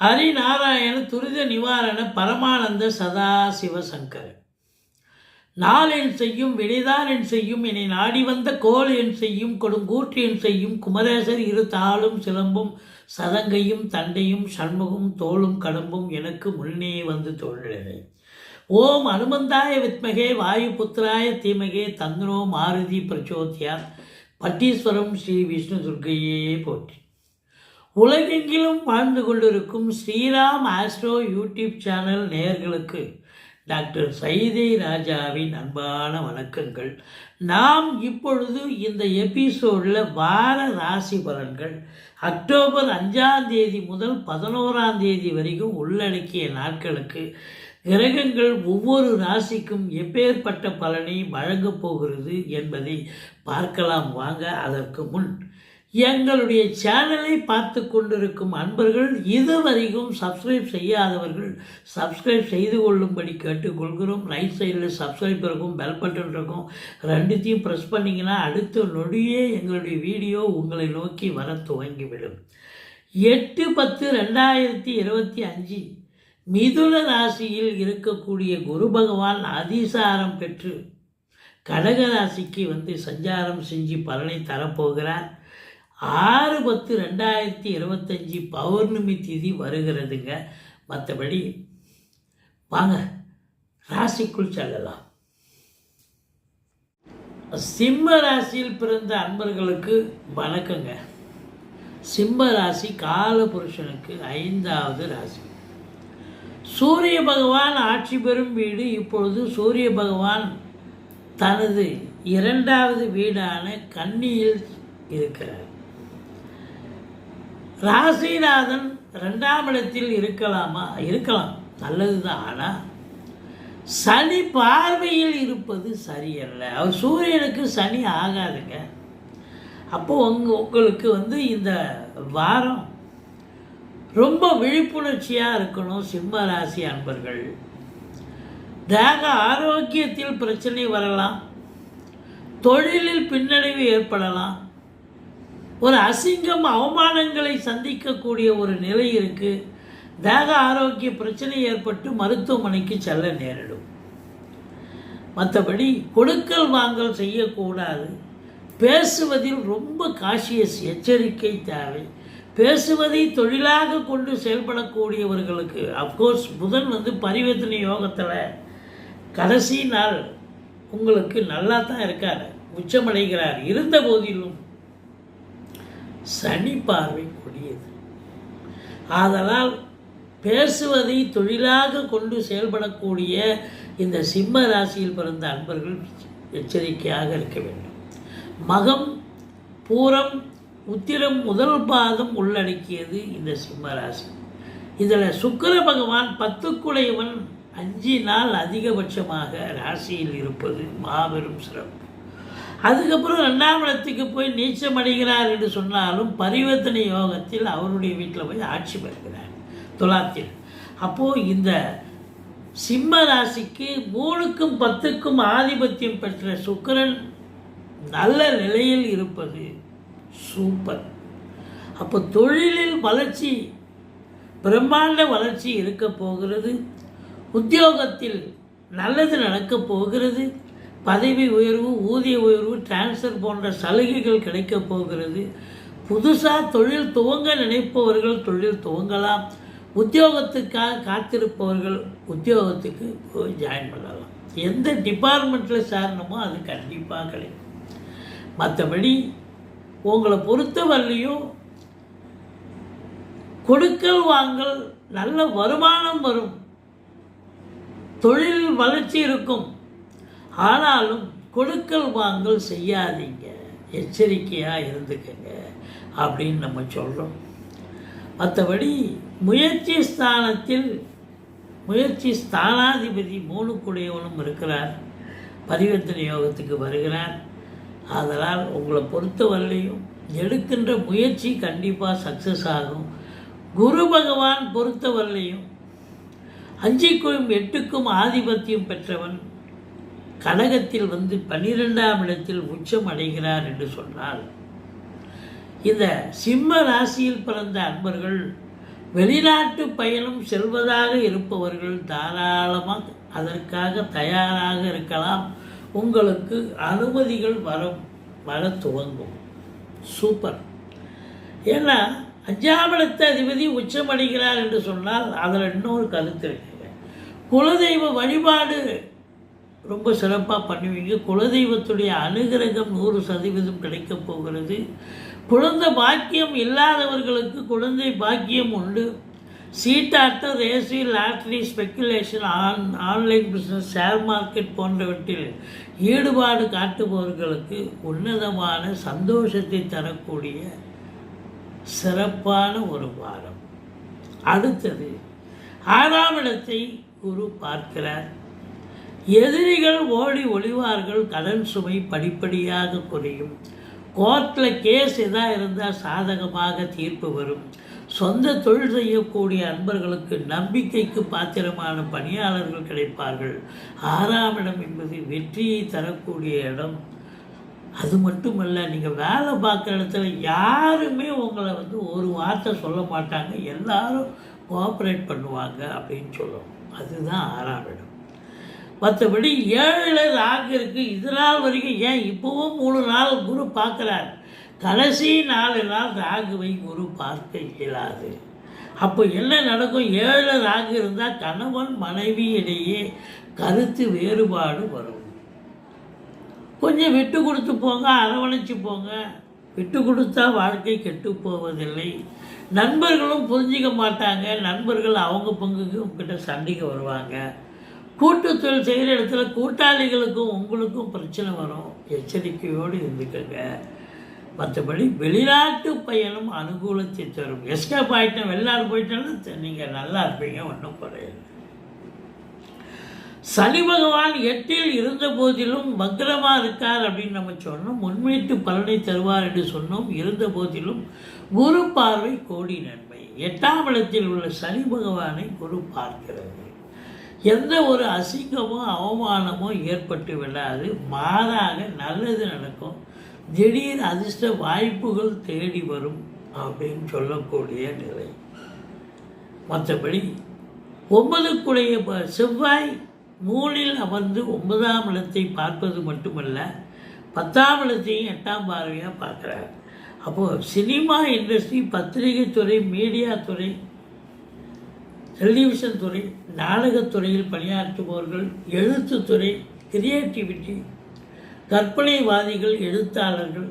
ஹரிநாராயண துரித நிவாரண பரமானந்த சதா சிவசங்கர நாளென் செய்யும் வினைதான் என் செய்யும் என்னை நாடி வந்த கோல் என் செய்யும் கொடுங்கூற்று என் செய்யும் குமரேசர் இரு தாளும் சிலம்பும் சதங்கையும் தண்டையும் சண்முகம் தோளும் கடம்பும் எனக்கு முன்னே வந்து தோன்றினது ஓம் அனுமந்தாய வித்மகே வாயு புத்திராய தீமகே தந்திரோ மாருதி பிரச்சோத்யா பட்டீஸ்வரம் ஸ்ரீ விஷ்ணு துர்க்கையே போற்றி. உலகெங்கிலும் வாழ்ந்து கொண்டிருக்கும் ஸ்ரீராம் ஆஸ்ட்ரோ யூடியூப் சேனல் நேயர்களுக்கு டாக்டர் சைதை ராஜாவின் அன்பான வணக்கங்கள். நாம் இப்பொழுது இந்த எபிசோடில் வார ராசி பலன்கள் அக்டோபர் அஞ்சாம் தேதி முதல் பதினோராம் தேதி வரைக்கும் உள்ளடக்கிய நாட்களுக்கு கிரகங்கள் ஒவ்வொரு ராசிக்கும் எப்பேற்பட்ட பலனை வழங்கப் போகிறது என்பதை பார்க்கலாம் வாங்க. அதற்கு முன் எங்களுடைய சேனலை பார்த்து கொண்டிருக்கும் அன்பர்கள் இதுவரைக்கும் சப்ஸ்கிரைப் செய்யாதவர்கள் சப்ஸ்கிரைப் செய்து கொள்ளும்படி கேட்டுக்கொள்கிறோம். ரைட் சைடில் சப்ஸ்கிரைப் இருக்கும் பெல் பட்டன் இருக்கும். ரெண்டுத்தையும் ப்ரெஸ் பண்ணிங்கன்னா அடுத்த நொடியே எங்களுடைய வீடியோ உங்களை நோக்கி வர துவங்கிவிடும். எட்டு பத்து ரெண்டாயிரத்தி இருபத்தி அஞ்சு மிதுன ராசியில் இருக்கக்கூடிய குரு பகவான் அதிசாரம் பெற்று கடக ராசிக்கு வந்து சஞ்சாரம் செஞ்சு பலனை தரப்போகிறார். ஆறு பத்து ரெண்டாயிரத்தி இருபத்தஞ்சி பௌர்ணமி திதி வருகிறதுங்க. மற்றபடி வாங்க ராசிக்குள் செல்லலாம். சிம்ம ராசியில் பிறந்த அன்பர்களுக்கு வணக்கங்க. சிம்ம ராசி கால புருஷனுக்கு ஐந்தாவது ராசி. சூரிய பகவான் ஆட்சி பெறும் வீடு இப்பொழுது சூரிய பகவான் தனது இரண்டாவது வீடான கன்னியில் இருக்கிறார். ராசிநாதன் ரெண்டாம் இடத்தில் இருக்கலாமா? இருக்கலாம். நல்லது தான் ஆனால் சனி பார்வையில் இருப்பது சரியல்ல. அவர் சூரியனுக்கு சனி ஆகாதுங்க. அப்போது உங்க உங்களுக்கு வந்து இந்த வாரம் ரொம்ப விழிப்புணர்ச்சியாக இருக்கணும் சிம்ம ராசி அன்பர்கள். தேக ஆரோக்கியத்தில் பிரச்சனை வரலாம். தொழிலில் பின்னடைவு ஏற்படலாம். ஒரு அசிங்கம் அவமானங்களை சந்திக்கக்கூடிய ஒரு நிலை இருக்குது தேக ஆரோக்கிய பிரச்சனை ஏற்பட்டு மருத்துவமனைக்கு செல்ல நேரிடும். மற்றபடி கொடுக்கல் வாங்கல் செய்யக்கூடாது. பேசுவதில் ரொம்ப காஷியஸ் எச்சரிக்கை தேவை. பேசுவதை தொழிலாக கொண்டு செயல்படக்கூடியவர்களுக்கு அஃப்கோர்ஸ் புதன் வந்து பரிவர்த்தனை யோகத்தில் கடைசி நாள் உங்களுக்கு நல்லா தான் இருக்கார். உச்சமடைகிறார். இருந்த போதிலும் சனி பார்வை கொடியது. ஆதலால் பேசுவதை தொழிலாக கொண்டு செயல்படக்கூடிய இந்த சிம்ம ராசியில் பிறந்த அன்பர்கள் எச்சரிக்கையாக இருக்க வேண்டும். மகம் பூரம் உத்திரம் முதல் பாதம் உள்ளடக்கியது இந்த சிம்ம ராசி. இதில் சுக்கிர பகவான் பத்துக்குடையவன் அஞ்சு நாள் அதிகபட்சமாக ராசியில் இருப்பது மாபெரும் சிறப்பு. அதுக்கப்புறம் ரெண்டாம் இடத்துக்கு போய் நீச்சம் அடைகிறார் என்று சொன்னாலும் பரிவர்த்தனை யோகத்தில் அவருடைய வீட்டில் போய் ஆட்சி பெறுகிறார். துலாத்தில் அப்போது இந்த சிம்ம ராசிக்கு மூணுக்கும் பத்துக்கும் ஆதிபத்தியம் பெற்ற சுக்கரன் நல்ல நிலையில் இருப்பது சூப்பர். அப்போ தொழிலில் வளர்ச்சி பிரம்மாண்ட வளர்ச்சி இருக்க போகிறது. உத்தியோகத்தில் நல்லது நடக்கப் போகிறது. பதவி உயர்வு ஊதிய உயர்வு டிரான்ஸ்ஃபர் போன்ற சலுகைகள் கிடைக்கப் போகிறது. புதுசாக தொழில் துவங்க நினைப்பவர்கள் தொழில் துவங்கலாம். உத்தியோகத்துக்காக காத்திருப்பவர்கள் உத்தியோகத்துக்கு போய் ஜாயின் பண்ணலாம். எந்த டிபார்ட்மெண்ட்டில் சேரணுமோ அது கண்டிப்பாக கிடைக்கும். மற்றபடி உங்களை பொறுத்தவரையிலையும் கொடுக்கல் வாங்கல் நல்ல வருமானம் வரும். தொழில் வளர்ச்சி இருக்கும். ஆனாலும் கொடுக்கல் வாங்கல் செய்யாதீங்க. எச்சரிக்கையாக இருந்துக்கங்க அப்படின்னு நம்ம சொல்கிறோம் மற்றபடி முயற்சி ஸ்தானத்தில் முயற்சி ஸ்தானாதிபதி மூணுக்குடையவனும் இருக்கிறார். பரிவர்த்தனை யோகத்துக்கு வருகிறார். அதனால் உங்களை பொறுத்தவரையிலையும் எடுக்கின்ற முயற்சி கண்டிப்பாக சக்ஸஸ் ஆகும். குரு பகவான் பொறுத்தவரையிலையும் அஞ்சிக்கும் எட்டுக்கும் ஆதிபத்தியம் பெற்றவன் கடகத்தில் வந்து பன்னிரெண்டாம் இடத்தில் உச்சம் அடைகிறார் என்று சொன்னால் இந்த சிம்ம ராசியில் பிறந்த அன்பர்கள் வெளிநாட்டு பயணம் செல்வதாக இருப்பவர்கள் தாராளமாக அதற்காக தயாராக இருக்கலாம். உங்களுக்கு அனுமதிகள் வர வர துவங்கும். சூப்பர். ஏன்னா அஞ்சாம் அதிபதி உச்சமடைகிறார் என்று சொன்னால் அதில் இன்னொரு கருத்து இருக்குங்க குலதெய்வ வழிபாடு ரொம்ப சிறப்பாக பண்ணுவீங்க. குலதெய்வத்துடைய அனுகிரகம் நூறு சதவீதம் கிடைக்கப் போகிறது. குழந்தை பாக்கியம் இல்லாதவர்களுக்கு குழந்தை பாக்கியம் உண்டு. சீட்டாட்டம் race lottery speculation on online business share market போன்றவற்றில் ஈடுபாடு காட்டுபவர்களுக்கு உன்னதமான சந்தோஷத்தை தரக்கூடிய சிறப்பான ஒரு வாரம். அடுத்தது ஆறாம் இடத்தை குரு பார்க்கிறார். எதிரிகள் ஓடி ஒளிவார்கள் கடன் சுமை படிப்படியாக குறையும். கோர்ட்டில் கேஸ் எதாக இருந்தால் சாதகமாக தீர்ப்பு வரும். சொந்த தொழில் செய்யக்கூடிய அன்பர்களுக்கு நம்பிக்கைக்கு பாத்திரமான பணியாளர்கள் கிடைப்பார்கள். ஆறாம் இடம் என்பது வெற்றியை தரக்கூடிய இடம். அது மட்டுமல்ல நீங்கள் வேலை பார்க்குற இடத்துல யாருமே உங்களை வந்து ஒரு வார்த்தை சொல்ல மாட்டாங்க. எல்லாரும் கோஆப்ரேட் பண்ணுவாங்க அப்படின்னு சொல்லுவோம் அதுதான் ஆறாம் இடம். மற்றபடி ஏழில் ராகு இருக்குது இது நாள் வரைக்கும் ஏன் இப்போவும் மூணு நாள் குரு பார்க்குறார்? கடைசி நாலு நாள் ராகுவை குரு பார்க்க இயலாது. அப்போ என்ன நடக்கும்? ஏழு ராகு இருந்தால் கணவன் மனைவி இடையே கருத்து வேறுபாடு வரும். கொஞ்சம் விட்டு கொடுத்து போங்க அரவணைச்சு போங்க. விட்டு கொடுத்தா வாழ்க்கை கெட்டு போவதில்லை. நண்பர்களும் புரிஞ்சிக்க மாட்டாங்க. நண்பர்கள் அவங்க பங்குக்கு உங்ககிட்ட சண்டைக்கு வருவாங்க. கூட்டு தொழில் செய்கிற இடத்துல கூட்டாளிகளுக்கும் உங்களுக்கும் பிரச்சனை வரும். எச்சரிக்கையோடு இருந்துக்கங்க. மற்றபடி வெளிநாட்டு பயணம் அனுகூலத்தை தரும். எஸ்கேப் ஆகிட்டோம் வெளிநாடு போயிட்டேன்னா நீங்கள் நல்லா இருப்பீங்க ஒன்றும் குறையாது சனி பகவான் எட்டில் இருந்த போதிலும் வக்ரமாக இருக்கார் அப்படின்னு நம்ம சொன்னோம். முன்மீட்டு பலனை தருவார் என்று சொன்னோம். இருந்த போதிலும் குரு பார்வை கோடி நன்மை. எட்டாம் இடத்தில் உள்ள சனி பகவானை குரு பார்க்கிறது. எந்த ஒரு அசிங்கமோ அவமானமோ ஏற்பட்டு விடாது. மாறாக நல்லது நடக்கும். திடீர் அதிர்ஷ்ட வாய்ப்புகள் தேடி வரும் அப்படின்னு சொல்லக்கூடிய நிலை. மற்றபடி ஒன்பதுக்குடைய செவ்வாய் மூணில் அமர்ந்து ஒன்பதாம் இடத்தை பார்ப்பது மட்டுமல்ல பத்தாம் இடத்தையும் எட்டாம் பார்வையாக பார்க்குறார். அப்போது சினிமா இண்டஸ்ட்ரி பத்திரிகை துறை மீடியா துறை டெலிவிஷன் துறை நாடகத்துறையில் பணியாற்றுபவர்கள் எழுத்துத்துறை கிரியேட்டிவிட்டி கற்பனைவாதிகள் எழுத்தாளர்கள்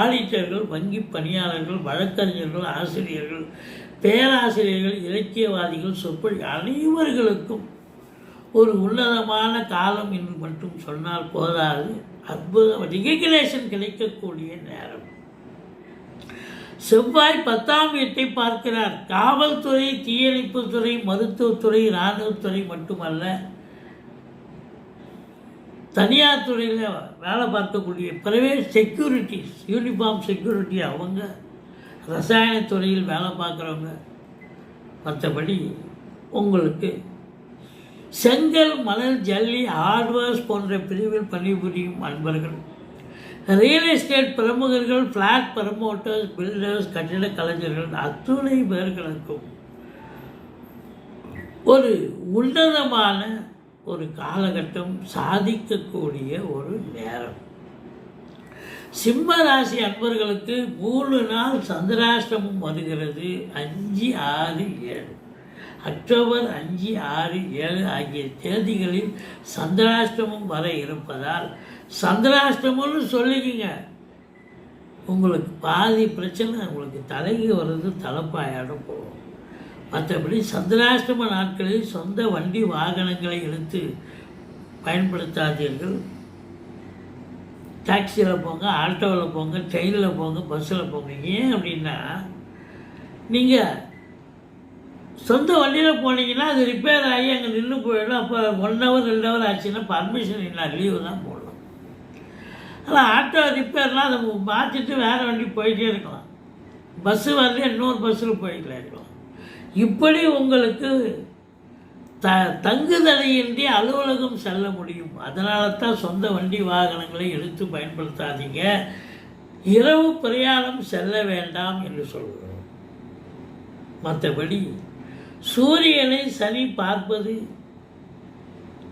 ஆடிட்டர்கள் வங்கி பணியாளர்கள் வழக்கறிஞர்கள் ஆசிரியர்கள் பேராசிரியர்கள் இலக்கியவாதிகள் சொற்பொழி அனைவர்களுக்கும் ஒரு உன்னதமான காலம் என்று மட்டும் சொன்னால் போதாது. அற்புதம். ரிகக்னேஷன் கிடைக்கக்கூடிய நேரம். செவ்வாய் பத்தாம் வீட்டை பார்க்கிறார். காவல்துறை தீயணைப்புத்துறை மருத்துவத்துறை இராணுவத்துறை மட்டுமல்ல தனியார் துறையில் வேலை பார்க்கக்கூடிய பிரைவேட் செக்யூரிட்டிஸ் யூனிஃபார்ம் செக்யூரிட்டி அவங்க ரசாயனத்துறையில் வேலை பார்க்குறவங்க. மற்றபடி உங்களுக்கு செங்கல் மணல் ஜல்லி ஹார்ட்வேர்ஸ் போன்ற பிரிவில் பணிபுரியும் அன்பர்கள். ரியல் எஸ்டேட் பிரமுகர்கள் ஃப்ளாட் ப்ரமோட்டர்ஸ் பில்டர்ஸ் கட்டிட கலைஞர்கள் அத்துணை பேர்களுக்கும் ஒரு உன்னதமான ஒரு காலகட்டம் சாதிக்கக்கூடிய ஒரு நேரம். சிம்ம ராசி அன்பர்களுக்கு மூணு நாள் சந்திராஷ்டமம் வருகிறது அஞ்சு ஆறு ஏழு. அக்டோபர் அஞ்சு ஆறு ஏழு ஆகிய தேதிகளில் சந்திராஷ்டமம் வர இருப்பதால் சந்திராஷ்டமம்னு சொல்லிக்கிங்க. உங்களுக்கு பாதி பிரச்சனை உங்களுக்கு தலைக்கு வர்றது தலைப்பாயாடும் போகும். மற்றபடி சந்திராஷ்டம நாட்களில் சொந்த வண்டி வாகனங்களை எடுத்து பயன்படுத்தாதீர்கள். டாக்ஸியில் போங்க ஆட்டோவில் போங்க ட்ரெயினில் போங்க பஸ்ஸில் போங்க. ஏன் அப்படின்னா நீங்கள் சொந்த வண்டியில் போனீங்கன்னா அது ரிப்பேர் ஆகி அங்கே நின்று போயிடும். அப்போ ஒன் ஹவர் ரெண்டு ஹவர் ஆச்சுன்னா பர்மிஷன் இல்லை லீவு தான் போடலாம் ஆனால் ஆட்டோ ரிப்பேர்லாம் அதை மாற்றிட்டு வேறு வண்டி போயிட்டே இருக்கலாம். பஸ்ஸு வரல இன்னொரு பஸ்ஸில் போயிட்டே இருக்கலாம். இப்படி உங்களுக்கு த தங்குதடையின்றி அலுவலகம் செல்ல முடியும். அதனால தான் சொந்த வண்டி வாகனங்களை எடுத்து பயன்படுத்தாதீங்க. இரவு பிரயாணம் செல்ல வேண்டாம் என்று சொல்கிறோம் மற்றபடி சூரியனை சனி பார்ப்பது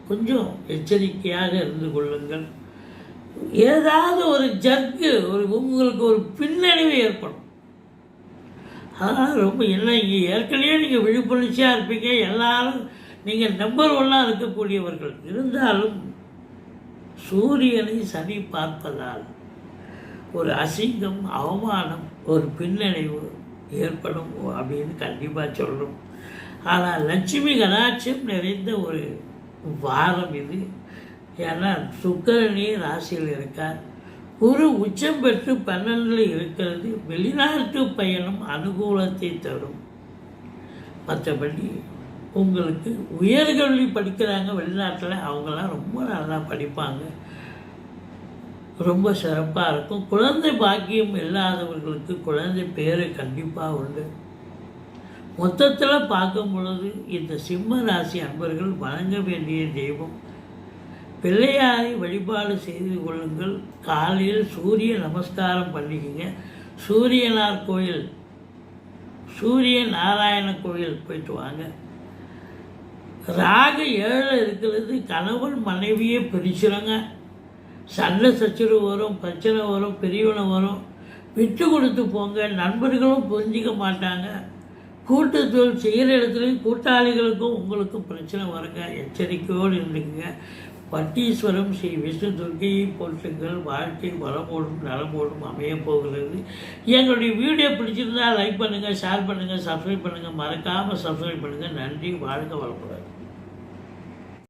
கொஞ்சம் எச்சரிக்கையாக இருந்து கொள்ளுங்கள். ஏதாவது ஒரு ஜர்க்கு ஒரு உங்களுக்கு ஒரு பின்னடைவு ஏற்படும். அதனால் ரொம்ப என்ன இங்கே ஏற்கனவே நீங்கள் விழிப்புணர்ச்சியாக இருப்பீங்க. எல்லாரும் நீங்கள் நம்பர் ஒன்னாக இருக்கக்கூடியவர்கள். இருந்தாலும் சூரியனை சனி பார்ப்பதால் ஒரு அசிங்கம் அவமானம் ஒரு பின்னடைவு ஏற்படும் அப்படின்னு கண்டிப்பாக சொல்கிறோம் ஆனால் லட்சுமி கடாட்சியம் நிறைந்த ஒரு வாரம் இது. ஏன்னா சுக்கரனே ராசியில் இருக்கார். குரு உச்சம் பெற்று பன்னெண்டில் இருக்கிறது வெளிநாட்டு பயணம் அனுகூலத்தை தரும். மற்றபடி உங்களுக்கு உயர்கல்வி படிக்கிறாங்க வெளிநாட்டில் அவங்களாம் ரொம்ப நல்லா படிப்பாங்க. ரொம்ப சிறப்பாக இருக்கும். குழந்தை பாக்கியம் இல்லாதவர்களுக்கு குழந்தை பேர் கண்டிப்பாக உண்டு. மொத்தத்தில் பார்க்கும் பொழுது இந்த சிம்ம ராசி அன்பர்கள் வணங்க வேண்டிய தெய்வம். பிள்ளையாரை வழிபாடு செய்து கொள்ளுங்கள். காலையில் சூரிய நமஸ்காரம் பண்ணிக்கங்க. சூரியனார் கோயில் சூரிய நாராயண கோயில் போயிட்டு வாங்க. ராகு ஏழை இருக்கிறது கணவன் மனைவியே பிரிச்சிருங்க. சண்டை சச்சரவு வரும் பிரச்சனை வரும் பெரியவனை வரும். விட்டு கொடுத்து போங்க. நண்பர்களும் புரிஞ்சிக்க மாட்டாங்க. கூட்டத்தொழில் செய்கிற இடத்துலையும் கூட்டாளிகளுக்கும் உங்களுக்கும் பிரச்சனை வருங்க. எச்சரிக்கையோடு இருந்துக்குங்க பட்டீஸ்வரம் ஸ்ரீ விஷ்ணு துர்கையை போற்றுங்கள் வாழ்க்கை வளமோடும் நலமோடும் அமையப் போகிறது. எங்களுடைய வீடியோ பிடிச்சிருந்தா லைக் பண்ணுங்கள் ஷேர் பண்ணுங்கள் சப்ஸ்கிரைப் பண்ணுங்கள் மறக்காமல் சப்ஸ்கிரைப் பண்ணுங்கள் நன்றி வாழ்க வளமுடன்.